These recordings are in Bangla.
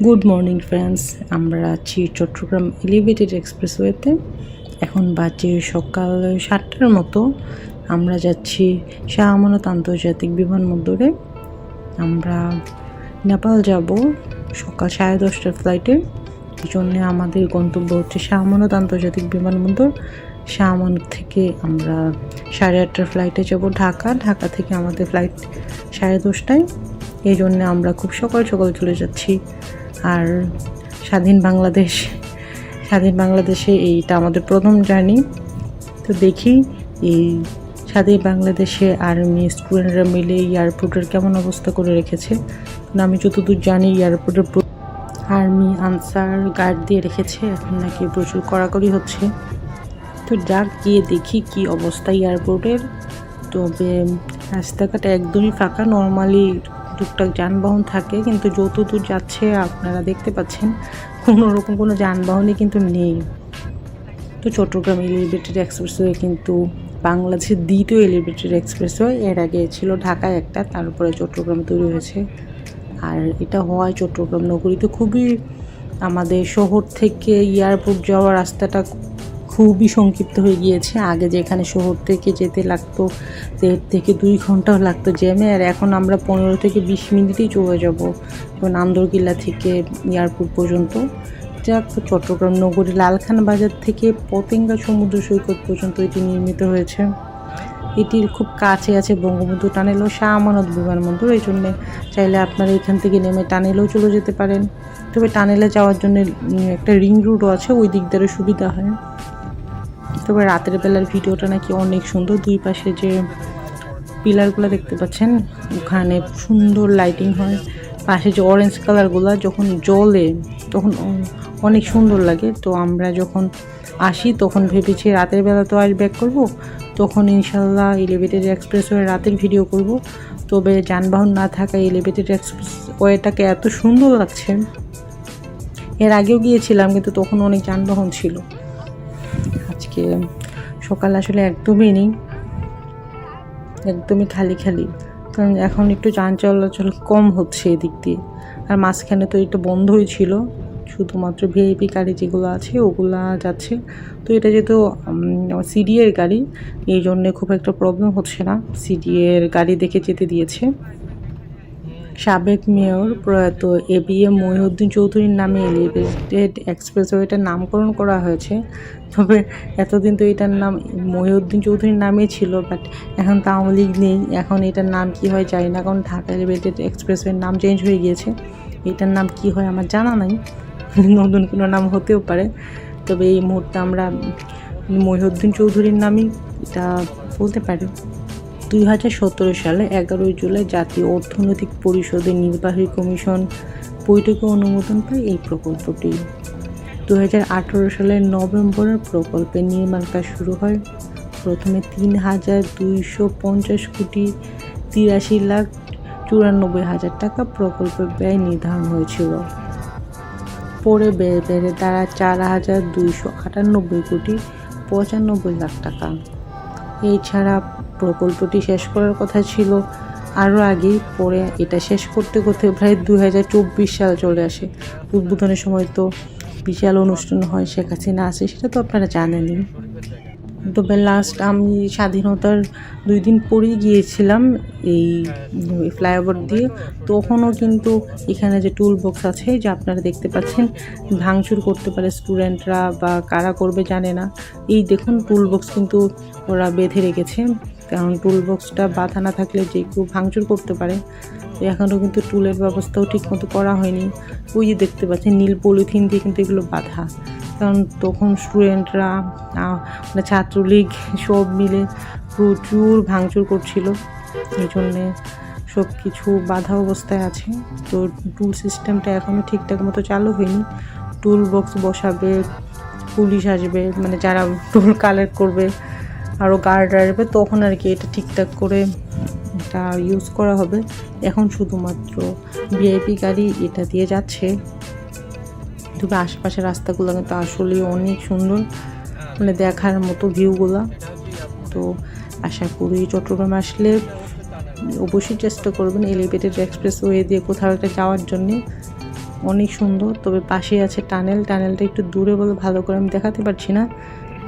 গুড মর্নিং ফ্রেন্ডস আমরা আছি চট্টগ্রাম এলিভেটেড এক্সপ্রেসওয়েতে এখন বাজে সকাল সাতটার মতো। আমরা যাচ্ছি শাহ আমানত আন্তর্জাতিক বিমানবন্দরে। আমরা নেপাল যাব সকাল সাড়ে দশটার ফ্লাইটে এই জন্যে আমাদের গন্তব্য হচ্ছে শাহ আমানত আন্তর্জাতিক বিমানবন্দর। শাহ আমানত থেকে আমরা সাড়ে আটটার ফ্লাইটে যাব ঢাকা। ঢাকা থেকে আমাদের ফ্লাইট সাড়ে দশটায়। এই জন্য আমরা খুব সকাল সকাল চলে যাচ্ছি। আর স্বাধীন বাংলাদেশ, স্বাধীন বাংলাদেশে এইটা আমাদের প্রথম জার্নি। তো দেখি এই স্বাধীন বাংলাদেশে আর্মি স্টুডেন্টরা মিলে এয়ারপোর্টের কেমন অবস্থা করে রেখেছে। আমি যতদূর জানি এয়ারপোর্টের আর্মি, আনসার গার্ড দিয়ে রেখেছে। এখন নাকি প্রচুর কড়াকড়ি হচ্ছে। তো যাক গিয়ে দেখি কি অবস্থা এয়ারপোর্টের তবে রাস্তাঘাট একদমই ফাঁকা নর্মালি টুকটাক যানবাহন থাকে, কিন্তু যত দূর যাচ্ছে আপনারা দেখতে পাচ্ছেন, কোনো রকম কোনো যানবাহনই কিন্তু নেই। তো চট্টগ্রাম এলিভেটেড এক্সপ্রেসওয়ে কিন্তু বাংলাদেশের দ্বিতীয় এলিভেটেড এক্সপ্রেসওয়ে এর আগে ছিল ঢাকায় একটা, তারপরে চট্টগ্রাম তৈরি হয়েছে। আর এটা হওয়ায় চট্টগ্রাম নগরীতে খুবই আমাদের শহর থেকে এয়ারপোর্ট যাওয়ার রাস্তাটা খুবই সংক্ষিপ্ত হয়ে গিয়েছে। আগে যেখানে শহর থেকে যেতে লাগতো দেড় থেকে দুই ঘন্টাও লাগতো জ্যামে। আর এখন আমরা পনেরো থেকে বিশ মিনিটেই চলে যাব নান্দরকিল্লা থেকে এয়ারপোর্ট পর্যন্ত। যাক, চট্টগ্রাম নগরী লালখান বাজার থেকে পতেঙ্গা সমুদ্র সৈকত পর্যন্ত এটি নির্মিত হয়েছে। এটির খুব কাছে আছে বঙ্গবন্ধু টানেল ও শাহ আমানত বিমানবন্দর। এই জন্যে চাইলে আপনারা এখান থেকে নেমে টানেলেও চলে যেতে পারেন। তবে টানেলে যাওয়ার জন্য একটা রিং রুটও আছে, ওই দিক দিয়ে সুবিধা হয়। তবে রাতের বেলার ভিডিওটা নাকি অনেক সুন্দর। দুই পাশে যে পিলারগুলো দেখতে পাচ্ছেন, ওখানে সুন্দর লাইটিং হয়। পাশে যে অরেঞ্জ কালারগুলো যখন জ্বলে, তখন অনেক সুন্দর লাগে। তো আমরা যখন আসি, তখন ভেবেছি রাতের বেলা তো আর ব্যাক করব। তখন ইনশাল্লাহ এলিভেটেড এক্সপ্রেস ওয়ে রাতের ভিডিও করব। তবে যানবাহন না থাকা এলিভেটেড এক্সপ্রেস ওয়েটাকে এত সুন্দর লাগছে। এর আগেও গিয়েছিলাম, কিন্তু তখন অনেক যানবাহন ছিল। আজকে সকাল আসলে একদমই নেই। একদমই খালি খালি। কারণ এখন একটু যান চলাচল কম হচ্ছে এদিক দিয়ে। আর মাঝখানে তো এটা বন্ধই ছিল। শুধুমাত্র ভিআইপি গাড়ি যেগুলো আছে, ওগুলা যাচ্ছে। তো এটা যেহেতু সিডিএর গাড়ি, এই জন্যে খুব একটা প্রবলেম হচ্ছে না। সিডিএর গাড়ি দেখে যেতে দিয়েছে। সাবেক মেয়র প্রয়াত এ বি এম মহিউদ্দিন চৌধুরীর নামে এলিভেটেড এক্সপ্রেসওয়েটার নামকরণ করা হয়েছে। তবে এতদিন তো এটার নাম মহিউদ্দিন চৌধুরীর নামই ছিল বাট এখন তো আওয়ামী লীগ নেই। এখন এটার নাম কি হয় জানি না, কারণ ঢাকা এলিভেটেড এক্সপ্রেসওয়ের নাম চেঞ্জ হয়ে গিয়েছে। এটার নাম কি হয় আমার জানা নাই। নতুন কোনো নাম হতেও পারে। তবে এই মুহূর্তে আমরা মহিউদ্দিন চৌধুরীর নামই এটা বলতে পারি। দুই হাজার সতেরো সালে এগারোই জুলাই জাতীয় অর্থনৈতিক পরিষদের নির্বাহী কমিশন বৈঠকে অনুমোদন পায় এই প্রকল্পটি। দু হাজার আঠেরো সালের নভেম্বরের প্রকল্পের নির্মাণ কাজ শুরু হয়। প্রথমে তিন হাজার দুইশো পঞ্চাশ কোটি তিরাশি লাখ চুরানব্বই হাজার টাকা প্রকল্পের ব্যয় নির্ধারণ হয়েছিল। পরে বেড়ে বেড়ে তারা চার হাজার দুইশো আটানব্বই কোটি পঁচানব্বই লাখ টাকা। এছাড়া প্রকল্পটি শেষ করার কথা ছিল। আরও আগেই পরে এটা শেষ করতে করতে প্রায় দু হাজার চব্বিশ সাল চলে আসে। উদ্বোধনের সময় তো বিশাল অনুষ্ঠান হয় শেখ হাসিনা আসে সেটা তো আপনারা জানেনই। তবে লাস্ট আমি স্বাধীনতার দুই দিন পরেই গিয়েছিলাম এই ফ্লাইওভার দিয়ে। তখনও কিন্তু এখানে যে টুল বক্স আছে, যে আপনারা দেখতে পাচ্ছেন, ভাঙচুর করতে পারে স্টুডেন্টরা বা কারা করবে জানে না। এই দেখুন টুল বক্স কিন্তু ওরা বেঁধে রেখেছে। কারণ টুল বক্সটা বাঁধা না থাকলে যে কেউ ভাঙচুর করতে পারে। এখনও কিন্তু টুলের ব্যবস্থাও ঠিকমতো করা হয়নি। ওই যে দেখতে পাচ্ছেন, নীল পলিথিন দিয়ে কিন্তু এগুলো বাঁধা। কারণ তখন স্টুডেন্টরা মানে ছাত্রলীগ সব মিলে প্রচুর ভাঙচুর করছিল। এই জন্যে সব কিছু বাধা অবস্থায় আছে। তো টুল সিস্টেমটা এখনও ঠিকঠাক মতো চালু হয়নি। টুল বক্স বসাবে, পুলিশ আসবে মানে যারা টুল কালেক্ট করবে আরও গার্ড আসবে, তখন আর কি এটা ঠিকঠাক করে এটা ইউজ করা হবে। এখন শুধুমাত্র ভিআইপি গাড়ি এটা দিয়ে যাচ্ছে। তবে আশেপাশের রাস্তাগুলো কিন্তু আসলে অনেক সুন্দর মানে দেখার মতো ভিউগুলো তো আশা করি চট্টগ্রাম আসলে অবশ্যই চেষ্টা করবেন এলিভেটেড এক্সপ্রেস ওয়ে দিয়ে কোথাও একটা যাওয়ার জন্যে। অনেক সুন্দর, তবে পাশে আছে টানেল টানেলটা একটু দূরে বলে ভালো করে আমি দেখাতে পারছি না।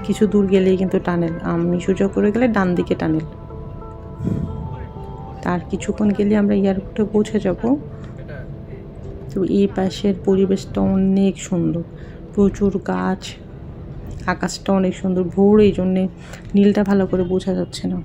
কিছু দূর গেলেই কিন্তু টানেল। আমি সুযোগ করে গেলে ডান দিকে টানেল। তার কিছুক্ষণ গেলে আমরা এয়ারপোর্টে পৌঁছে যাব। তো এই পাশের পরিবেশটা অনেক সুন্দর। প্রচুর গাছ, আকাশটা অনেক সুন্দর। ভোর, এই জন্যে নীলটা ভালো করে বোঝা যাচ্ছে না।